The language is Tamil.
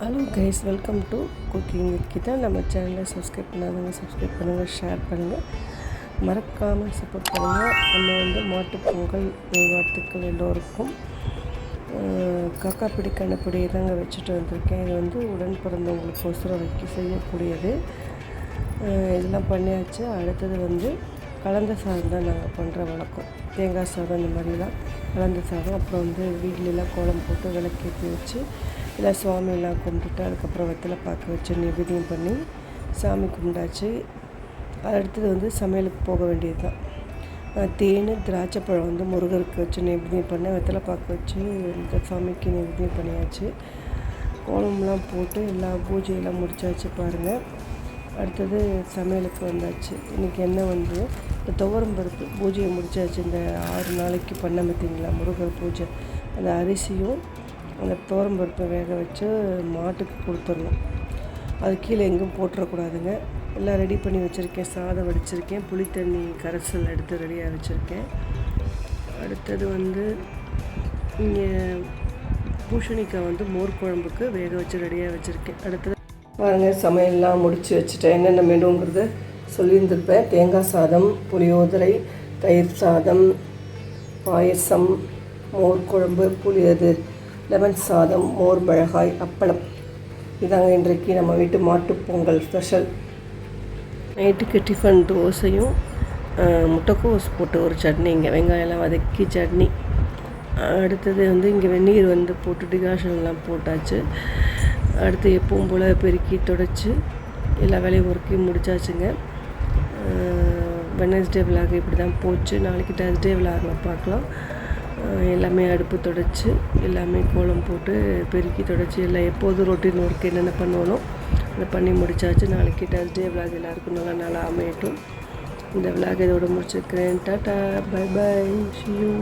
Hello guys welcome to cooking with Geetha நம்ம சேனலை சப்ஸ்கிரைப் பண்ணாதவங்க சப்ஸ்கிரைப் பண்ணுங்கள் ஷேர் பண்ணுங்கள் மறக்காமல் சப்போர்ட் பண்ணுங்கள் நம்ம வந்து மாட்டு பொங்கல் வாழ்த்துக்கள் எல்லோருக்கும் காக்கா பிடி கண்ணப்பிடி தாங்க வச்சுட்டு வந்திருக்கேன். இது வந்து உடன் பிறந்தவங்களுக்கு ஒசரம் வைக்க செய்யக்கூடியது இதெல்லாம் பண்ணியாச்சு. அடுத்தது வந்து கலந்த சாதம் தான் நாங்கள் பண்ணுற வழக்கம். தேங்காய் சாதம் இந்த மாதிரிலாம் கலந்த சாதம். அப்புறம் வந்து வீட்லலாம் கோலம் போட்டு விளக்கேற்றி வச்சு இல்லை சுவாமியெல்லாம் கும்பிட்டுட்டு அதுக்கப்புறம் வெத்தலை பார்க்க வச்சு நிவேதியம் பண்ணி சாமி கும்பிட்டாச்சு. அடுத்தது வந்து சமையலுக்கு போக வேண்டியது தான் தேன் திராட்சை பழம் வந்து முருகருக்கு வச்சு நிவேதியம் பண்ணேன் வெத்தலை பார்க்க வச்சு இந்த சாமிக்கு நிவேதியம் பண்ணியாச்சு. கோலம்லாம் போட்டு எல்லா பூஜையெல்லாம் முடிச்சாச்சு பாருங்கள் அடுத்தது சமையலுக்கு வந்தாச்சு. இன்றைக்கி என்ன வந்து இந்த துவரம் பருப்பு பூஜையை முடிச்சாச்சு. இந்த ஆறு நாளைக்கு பண்ண பார்த்தீங்களா முருகர் பூஜை. அந்த அரிசியும் அந்த துவரம் பருப்பை வேக வச்சு மாட்டுக்கு கொடுத்துடணும். அது கீழே எங்கேயும் போட்டுறக்கூடாதுங்க. எல்லாம் ரெடி பண்ணி வச்சுருக்கேன். சாதம் வடிச்சிருக்கேன். புளி தண்ணி கரைசல் எடுத்து ரெடியாக வச்சுருக்கேன். அடுத்தது வந்து இங்கே பூசணிக்காய் வந்து மோர் குழம்புக்கு வேக வச்சு ரெடியாக வச்சுருக்கேன். அடுத்தது பாருங்கள் சமையல்லாம் முடித்து வச்சுட்டேன். என்னென்ன மெனுங்கிறத சொல்லியிருந்திருப்பேன். தேங்காய் சாதம் புளியோதரை தயிர் சாதம் பாயசம் மோர் குழம்பு புளி அது லெமன் சாதம் மோர் மிளகாய் அப்பளம். இதாங்க இன்றைக்கு நம்ம வீட்டு மாட்டுப்பொங்கல் ஸ்பெஷல். நைட்டுக்கு டிஃபன் தோசையும் முட்டைக்கோஸ் போட்டு ஒரு சட்னி இங்கே வெங்காயம்லாம் வதக்கி சட்னி. அடுத்தது வந்து இங்கே வெந்நீர் வந்து போட்டு டிகாஷன்லாம் போட்டாச்சு. அடுத்து எப்பவும் போல் பெருக்கி தொடச்சி எல்லா வேலையும் ஒர்க்கையும் முடிச்சாச்சுங்க. வெனஸ்டே விலாக் இப்படி தான் போச்சு. நாளைக்கு டர்ஸ்டே விலாகில் பார்க்கலாம். எல்லாமே அடுப்பு தொடச்சி எல்லாமே கோலம் போட்டு பெருக்கி தொடச்சி எல்லாம் எப்போதும் ரொட்டீன் ஒர்க் என்னென்ன பண்ணுவோனோ அதை பண்ணி முடிச்சாச்சு. நாளைக்கு டர்ஸ்டே விளாக் எல்லாருக்கும் நல்லா நல்லா அமையட்டும். இந்த விளாக் இதோட முடிச்சிருக்கிறேன். Tata bye bye ஷியூ